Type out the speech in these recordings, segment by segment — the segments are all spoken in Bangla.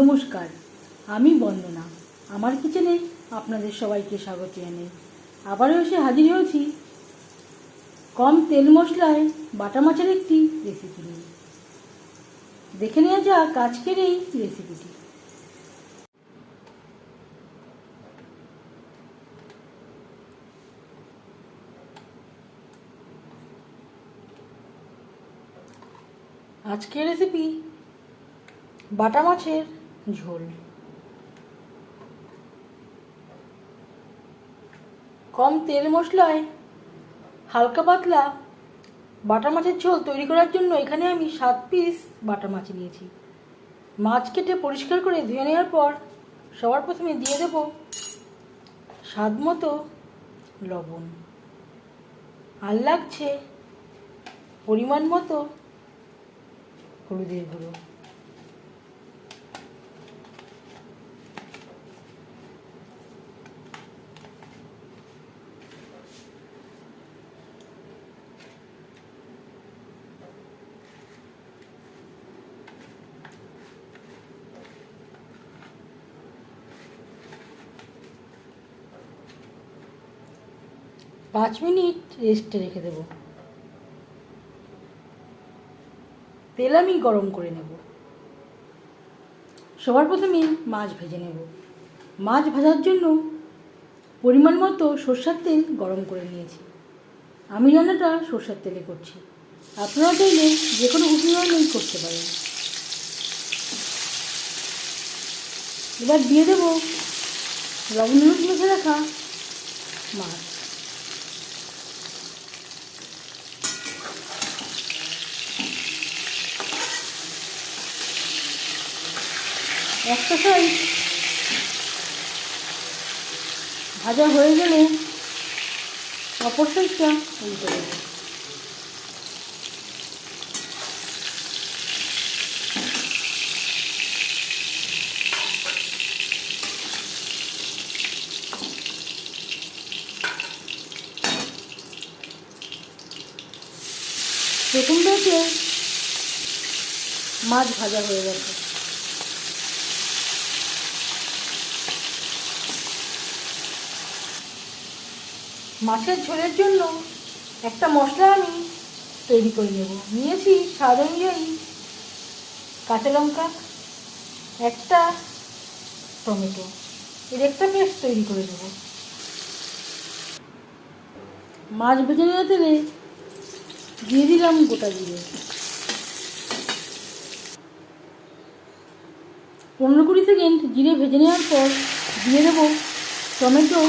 নমস্কার, আমি বন্দনা। আমার কিচেনে আপনাদের সবাইকে স্বাগত জানাই। আবারও এসে হাজির হয়েছি কম তেল মশলায় বাটা মাছের একটি রেসিপি নিয়ে। দেখে নেওয়া যাক আজকের এই রেসিপিটি আজকের রেসিপি বাটা মাছের ঝোল। কম তেল মশলায় হালকা পাতলা বাটা মাছের ঝোল তৈরি করার জন্য এখানে আমি সাত পিস বাটা মাছ নিয়েছি। মাছ কেটে পরিষ্কার করে ধুয়ে নেওয়ার পর সবার প্রথমে দিয়ে দেব স্বাদ মতো লবণ। আর লাগছে পরিমাণ মতো হলুদের গুঁড়ো। পাঁচ মিনিট রেস্টে রেখে দেব। তেল আমি গরম করে নেব। সবার প্রথমে মাছ ভেজে নেব। মাছ ভাজার জন্য পরিমাণ মতো সর্ষার তেল গরম করে নিয়েছি। আমি রান্নাটা সর্ষার তেলে করছি। আপনারা চাইলে যে কোনো উপকরণেই করতে পারেন। এবার দিয়ে দেবো লবণ হলুদ মেখে রাখা মাছ। একটা সাইড ভাজা হয়ে গেলে অপর সাইডটা উল্টে দেবো। প্রথম ব্যাচে মাছ ভাজা হয়ে গেছে। মাছের ঝোলের জন্য একটা মশলা আমি তৈরি করে নেব। নিয়েছি স্বাদ অনুযায়ী কাঁচা লঙ্কা, একটা টমেটো। এর একটা পেস্ট তৈরি করে নেব। মাছ ভেজে নেওয়া তেলে দিয়ে দিলাম গোটা জিরে। পনেরো কুড়ি সেকেন্ড জিরে ভেজে নেওয়ার পর দিয়ে দেবো টমেটো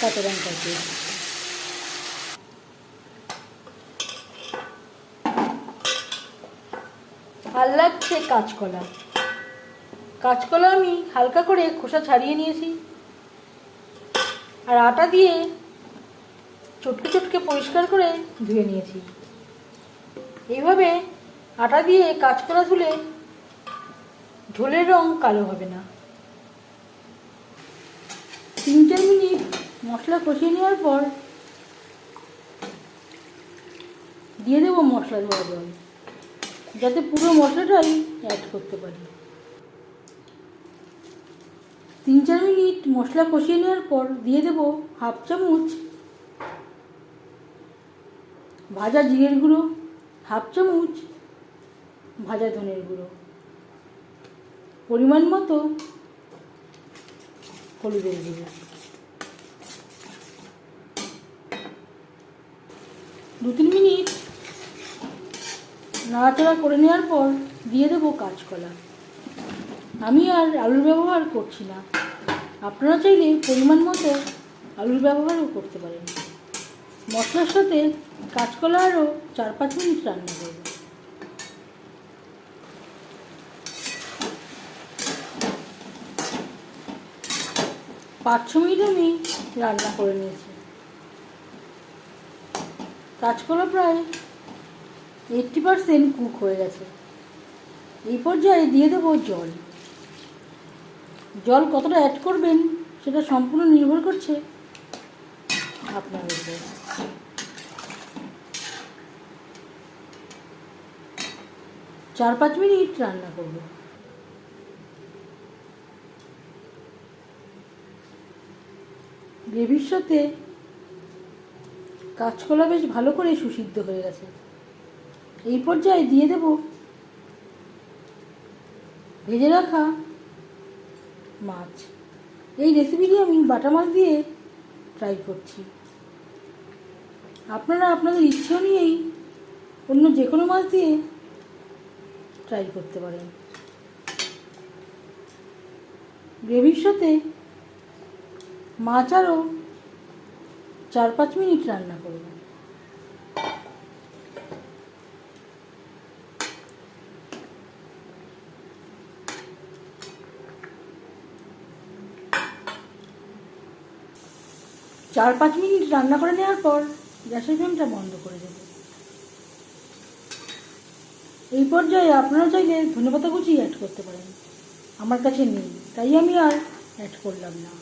কাঁচা লঙ্কা দিয়ে আর লাগছে কাঁচকলা। কাঁচকলা আমি হালকা করে খোসা ছাড়িয়ে নিয়েছি। আর আটা দিয়ে চটকে চটকে পরিষ্কার করে ধুয়ে নিয়েছি। এইভাবে আটা দিয়ে কাঁচকলা ধুলে ঝোলের রং কালো হবে না। তিন চার মশলা কষিয়ে নেওয়ার পর দিয়ে দেবো মশলা ধোয়া জল, যাতে পুরো মশলাটাই অ্যাড করতে পারি। তিন চার মিনিট মশলা কষিয়ে নেওয়ার পর দিয়ে দেবো হাফ চামচ ভাজা জিরের গুঁড়ো, হাফ চামচ ভাজা ধনের গুঁড়ো। পরিমাণ মতো হলুদের গুঁড়ো। দু তিন মিনিট। নাড়াচাড়া করে নেওয়ার পর দিয়ে দেবো কাঁচকলা। আমি আর আলুর ব্যবহার করছি না। আপনারা চাইলে পরিমাণ মতো আলুর ব্যবহারও করতে পারেন। মশলার সাথে কাঁচকলা আরও চার পাঁচ মিনিট রান্না করব। পাঁচ ছ মিনিট আমি রান্না করে নিয়েছি। কাঁচকলা প্রায়। এইটটি পারসেন্ট কুক হয়ে গেছে। এই পর্যায়ে দিয়ে দেব জল। জল কতটা অ্যাড করবেন, সেটা সম্পূর্ণ নির্ভর করছে আপনার উপরে। চার পাঁচ মিনিট রান্না করব। গ্রেভির সাথে কাঁচকলা বেশ ভালো করে সুসিদ্ধ হয়ে গেছে। এই পর্যায়ে দিয়ে দেব ভেজে রাখা মাছ। এই রেসিপিটি আমি বাটা মাছ দিয়ে ট্রাই করছি। আপনারা আপনাদের ইচ্ছে অনুযায়ী অন্য যে কোনো মাছ দিয়ে ট্রাই করতে পারেন। গ্রেভির সাথে মাছ আরও চার পাঁচ মিনিট রান্না করব। চার পাঁচ মিনিট রান্না করে নেওয়ার পর গ্যাসের ফ্লেমটা বন্ধ করে দেব। এই পর্যায়ে আপনারা চাইলে ধনেপাতা কুচি অ্যাড করতে পারেন। আমার কাছে নেই, তাই আমি আর অ্যাড করলাম না।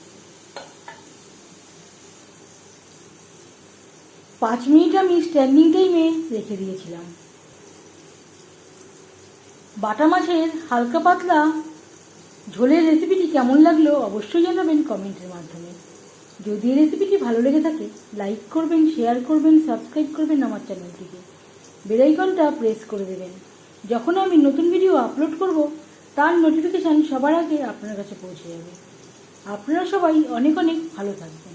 পাঁচ মিনিট আমি স্ট্যান্ডিং টাইমে রেখে দিয়েছিলাম। বাটা মাছের হালকা পাতলা ঝোলের রেসিপিটি কেমন লাগল অবশ্যই জানাবেন কমেন্টের মাধ্যমে। যদি রেসিপিটি ভালো লেগে থাকে লাইক করবেন শেয়ার করবেন সাবস্ক্রাইব করবেন আমার চ্যানেলটিকে বেলাইকনটা প্রেস করে দেবেন। যখন আমি নতুন ভিডিও আপলোড করব, তার নোটিফিকেশান সবার আগে আপনার কাছে পৌঁছে যাবে। আপনারা সবাই অনেক অনেক ভালো থাকবেন।